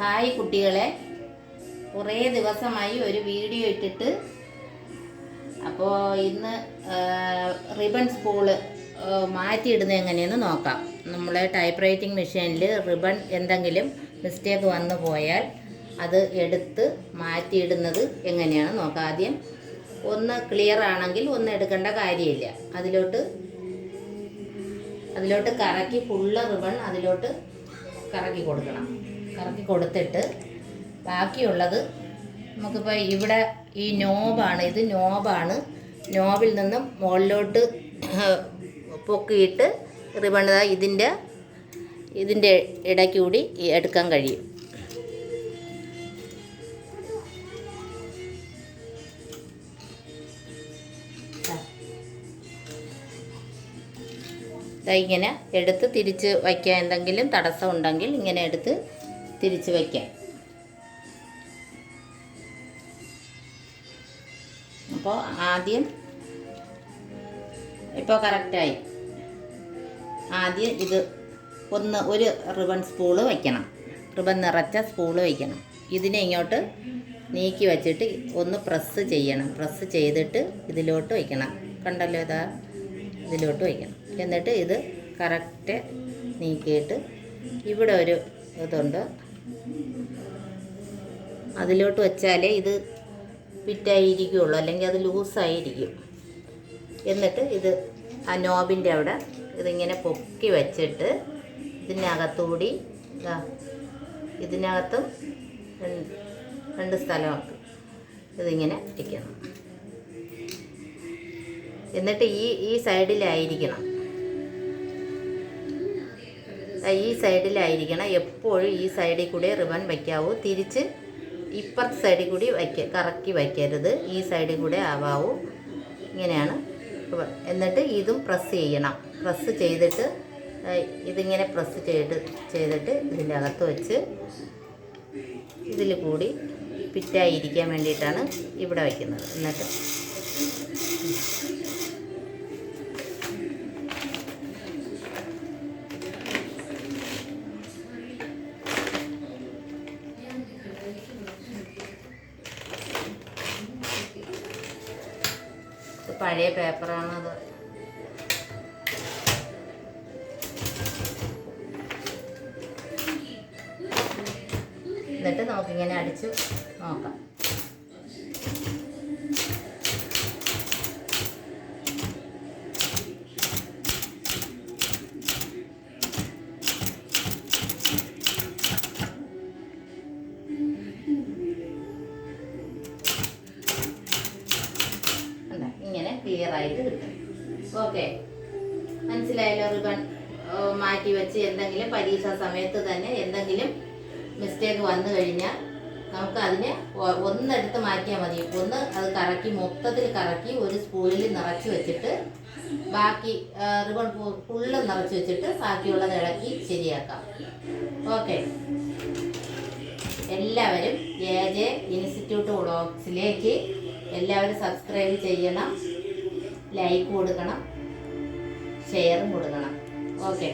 Hi കുട്ടികളെ. കുറേ ദിവസമായി ഒരു വീഡിയോ ഇട്ടിട്ട് അപ്പോൾ ഇന്ന് റിബൺ സ്പൂൾ മാറ്റിയിടുന്നത് എങ്ങനെയെന്ന് നോക്കാം. നമ്മളെ ടൈപ്പ് റൈറ്റിംഗ് മെഷീനിൽ റിബൺ എന്തെങ്കിലും മിസ്റ്റേക്ക് വന്നു പോയാൽ അത് എടുത്ത് മാറ്റിയിടുന്നത് എങ്ങനെയാണ് നോക്കാം ആദ്യം. ഒന്ന് ക്ലിയർ ആണെങ്കിൽ ഒന്ന് എടുക്കേണ്ട കാര്യമില്ല. അതിലോട്ട് അതിലോട്ട് കറക്കി ഫുള്ള് റിബൺ അതിലോട്ട് കറക്കി കൊടുക്കണം. കറക്കി കൊടുത്തിട്ട് ബാക്കിയുള്ളത് നമുക്കിപ്പോൾ ഇവിടെ ഈ നോബാണ് ഇത് നോബാണ്. നോബിൽ നിന്നും മുകളിലോട്ട് പൊക്കിയിട്ട് റിബൺ ഇതിന്റെ ഇതിന്റെ ഇടയ്ക്ക് കൂടി എടുക്കാൻ കഴിയും. ഇങ്ങനെ എടുത്ത് തിരിച്ച് വയ്ക്കാൻ എന്തെങ്കിലും തടസ്സം ഉണ്ടെങ്കിൽ ഇങ്ങനെ എടുത്ത് തിരിച്ച് വയ്ക്കാം അപ്പോൾ ആദ്യം ഇപ്പോൾ കറക്റ്റായി. ആദ്യം ഇത് ഒന്ന് ഒരു റിബൺ സ്പൂൾ വയ്ക്കണം റിബൺ നിറച്ച സ്പൂൾ വയ്ക്കണം ഇതിനെ ഇങ്ങോട്ട് നീക്കി വച്ചിട്ട് ഒന്ന് പ്രസ് ചെയ്യണം. പ്രസ് ചെയ്തിട്ട് ഇതിലോട്ട് വയ്ക്കണം കണ്ടല്ലോ ഇതാ ഇതിലോട്ട് വയ്ക്കണം എന്നിട്ട് ഇത് കറക്റ്റ് നീക്കിയിട്ട് ഇവിടെ ഒരു ഇതുണ്ട്. അതിലോട്ട് വെച്ചാലേ ഇത് ഫിറ്റായിരിക്കുള്ളൂ അല്ലെങ്കിൽ അത് ലൂസായിരിക്കും. എന്നിട്ട് ഇത് ആ നോബിന്റെ അവിടെ ഇതിങ്ങനെ പൊക്കി വെച്ചിട്ട് ഇതിനകത്തുകൂടി ഇതാ ഇതിനകത്തും രണ്ട് സ്ഥലമാക്കും ഇതിങ്ങനെ ഇരിക്കണം. എന്നിട്ട് ഈ ഈ സൈഡിലായിരിക്കണം. ഈ സൈഡിലായിരിക്കണം. എപ്പോഴും ഈ സൈഡിൽ കൂടി റിബൺ വയ്ക്കാവൂ. തിരിച്ച് ഇപ്പുറത്തെ സൈഡിൽ കൂടി വയ്ക്ക കറക്കി വയ്ക്കരുത്. ഈ സൈഡിൽ കൂടെ ആവാവൂ. ഇങ്ങനെയാണ്. എന്നിട്ട് ഇതും പ്രസ് ചെയ്യണം. പ്രസ് ചെയ്തിട്ട് ഇതിങ്ങനെ പ്രസ് ചെയ്ത് ചെയ്തിട്ട് ഇതിന്റെ അകത്ത് വെച്ച് ഇതിൽ കൂടി ഫിറ്റായിരിക്കാൻ വേണ്ടിയിട്ടാണ് ഇവിടെ വയ്ക്കുന്നത്. എന്നിട്ട് പഴയ പേപ്പറാണ് അത് എന്നിട്ട് നമുക്കിങ്ങനെ അടിച്ച് നോക്കാം. ആയിട്ട് കിട്ടും. ഓക്കെ മനസ്സിലായല്ലോ റിബൺ? മാറ്റി വെച്ച് എന്തെങ്കിലും പരീക്ഷാ സമയത്ത് തന്നെ എന്തെങ്കിലും മിസ്റ്റേക്ക് വന്നു കഴിഞ്ഞാൽ നമുക്ക് അതിനെ ഒന്നെടുത്ത് മാറ്റിയാൽ മതി. ഒന്ന് അത് കറക്കി മൊത്തത്തിൽ കറക്കി ഒരു സ്പൂണിൽ നിറച്ച് വെച്ചിട്ട് ബാക്കി റിബൺ ഫുള്ള് നിറച്ച് വെച്ചിട്ട് ബാക്കിയുള്ളത് ഇളക്കി ശരിയാക്കാം. ഓക്കെ എല്ലാവരും എ ജെ ഇൻസ്റ്റിറ്റ്യൂട്ട് വ്ളോഗ്സിലേക്ക് എല്ലാവരും സബ്സ്ക്രൈബ് ചെയ്യണം. ലൈക്ക് കൊടുക്കണം ഷെയറും കൊടുക്കണം. ഓക്കെ